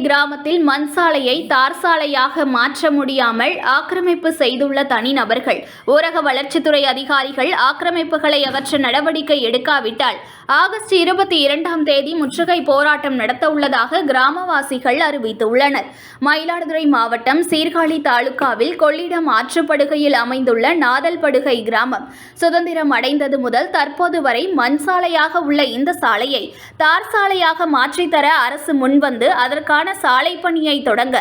கிராமத்தில் மண் சாலையை தார் சாலையாக மாற்ற முடியாமல் ஆக்கிரமிப்பு செய்துள்ள தனிநபர்கள் ஊரக வளர்ச்சித்துறை அதிகாரிகள் ஆக்கிரமிப்புகளை அகற்ற நடவடிக்கை எடுக்காவிட்டால் ஆகஸ்ட் இருபத்தி இரண்டாம் தேதி முற்றுகை போராட்டம் நடத்த உள்ளதாக கிராமவாசிகள் அறிவித்துள்ளனர். மயிலாடுதுறை மாவட்டம் சீர்காழி தாலுகாவில் கொள்ளிடம் ஆற்றுப்படுகையில் அமைந்துள்ள நாதல்படுகை கிராமம் சுதந்திரம் அடைந்தது முதல் தற்போது வரை மண் சாலையாக உள்ள இந்த சாலையை தார் சாலையாக மாற்றித்தர அரசு வந்து அதற்கான சாலை பணியை தொடங்க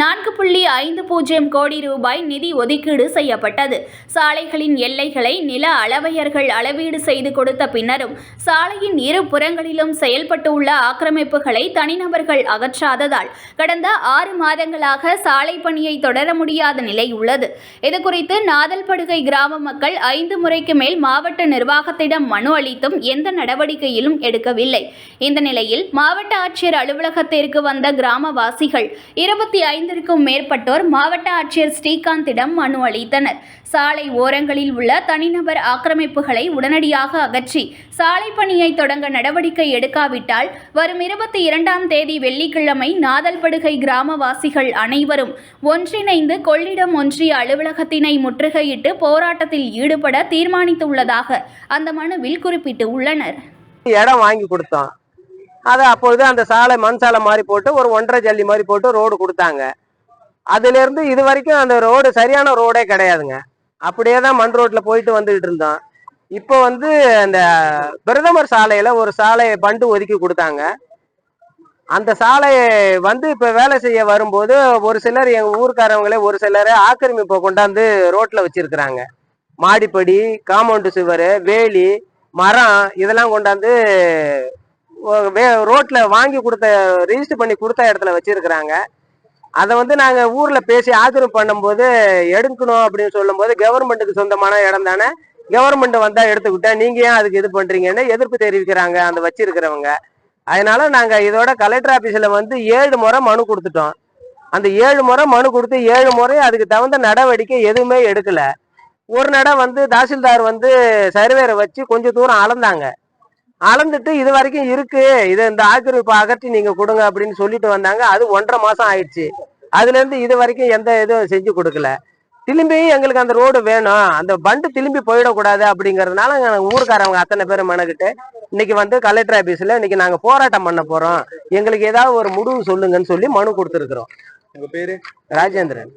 நான்கு புள்ளி ஐந்து பூஜ்ஜியம் கோடி ரூபாய் நிதி ஒதுக்கீடு செய்யப்பட்டது. சாலைகளின் எல்லைகளை நில அளவையர்கள் அளவீடு செய்து கொடுத்த பின்னரும் சாலையின் இரு புறங்களிலும் செயல்பட்டுள்ள ஆக்கிரமிப்புகளை தனிநபர்கள் அகற்றாததால் கடந்த ஆறு மாதங்களாக சாலை பணியை தொடர முடியாத நிலை உள்ளது. இதுகுறித்து நாதல்படுகை கிராம மக்கள் ஐந்து முறைக்கு மேல் மாவட்ட நிர்வாகத்திடம் மனு அளித்தும் எந்த நடவடிக்கையிலும் எடுக்கவில்லை. இந்த நிலையில் மாவட்ட ஆட்சியர் அலுவலக தமிழகத்திற்கு வந்த கிராமவாசிகள் இருபத்தி ஐந்திற்கும் மேற்பட்டோர் மாவட்ட ஆட்சியர் ஸ்ரீகாந்திடம் மனு அளித்தனர். சாலை ஓரங்களில் உள்ள தனிநபர் ஆக்கிரமிப்புகளை உடனடியாக அகற்றி சாலை பணியை தொடங்க நடவடிக்கை எடுக்காவிட்டால் வரும் இருபத்தி இரண்டாம் தேதி வெள்ளிக்கிழமை நாதல்படுகை கிராமவாசிகள் அனைவரும் ஒன்றிணைந்து கொள்ளிடம் ஒன்றிய அலுவலகத்தினை முற்றுகையிட்டு போராட்டத்தில் ஈடுபட தீர்மானித்துள்ளதாக அந்த மனுவில் குறிப்பிட்டு உள்ளனர். இடம் வாங்கி கொடுத்தோம். அதை அப்பொழுது அந்த சாலை மண் சாலை மாதிரி போட்டு ஒரு ஒன்றரை ஜல்லி மாதிரி போட்டு ரோடு கொடுத்தாங்க. அதுலேருந்து இது வரைக்கும் அந்த ரோடு சரியான ரோடே கிடையாதுங்க. அப்படியே தான் மண் ரோட்டில் போயிட்டு வந்துகிட்டு இருந்தோம். இப்போ வந்து அந்த பிரதமர் சாலையில் ஒரு சாலையை பண்டு ஒதுக்கி கொடுத்தாங்க. அந்த சாலையை வந்து இப்போ வேலை செய்ய வரும்போது ஒரு சிலர் எங்கள் ஊருக்காரவங்களே ஒரு சிலர் ஆக்கிரமிப்பை கொண்டாந்து ரோட்டில் வச்சுருக்குறாங்க. மாடிப்படி காம்பவுண்டு சுவர் வேலி மரம் இதெல்லாம் கொண்டாந்து வே- ரோட்ல வாங்கி கொடுத்த ரிஜிஸ்டர் பண்ணி கொடுத்த இடத்துல வச்சிருக்கிறாங்க. அதை வந்து நாங்க ஊர்ல பேசி ஆதரவு பண்ணும்போது எடுக்கணும் அப்படின்னு சொல்லும்போது கவர்மெண்ட்டுக்கு சொந்தமான இடம் தானே? கவர்மெண்ட் வந்தா எடுத்துக்கிட்டா நீங்க ஏன் அதுக்கு இது பண்றீங்கன்னு எதிர்ப்பு தெரிவிக்கிறாங்க அந்த வச்சிருக்கிறவங்க. அதனால நாங்க இதோட கலெக்டர் ஆபீஸ்ல வந்து ஏழு முறை மனு கொடுத்துட்டோம். அந்த ஏழு முறை மனு கொடுத்து ஏழு முறை அதுக்கு தகுந்த நடவடிக்கை எதுவுமே எடுக்கல. ஒரு நட வந்து தாசில்தார் வந்து சர்வேரை வச்சு கொஞ்சம் தூரம் அளந்தாங்க. அளந்துட்டு இது வரைக்கும் இருக்கு. இது இந்த ஆக்கிரமிப்பு அகற்றி நீங்க கொடுங்க அப்படின்னு சொல்லிட்டு வந்தாங்க. அது ஒன்றரை மாசம் ஆயிடுச்சு. அதுல இருந்து இது வரைக்கும் எந்த இதுவும் செஞ்சு கொடுக்கல. திரும்பியும் எங்களுக்கு அந்த ரோடு வேணும். அந்த பண்டு திரும்பி போயிடக்கூடாது அப்படிங்கறதுனால ஊருக்காரவங்க அத்தனை பேரும் மெனக்கிட்டு இன்னைக்கு வந்து கலெக்டர் ஆபீஸ்ல இன்னைக்கு நாங்க போராட்டம் பண்ண போறோம். எங்களுக்கு ஏதாவது ஒரு முடிவு சொல்லுங்கன்னு சொல்லி மனு கொடுத்துருக்குறோம். உங்க பேரு? ராஜேந்திரன்.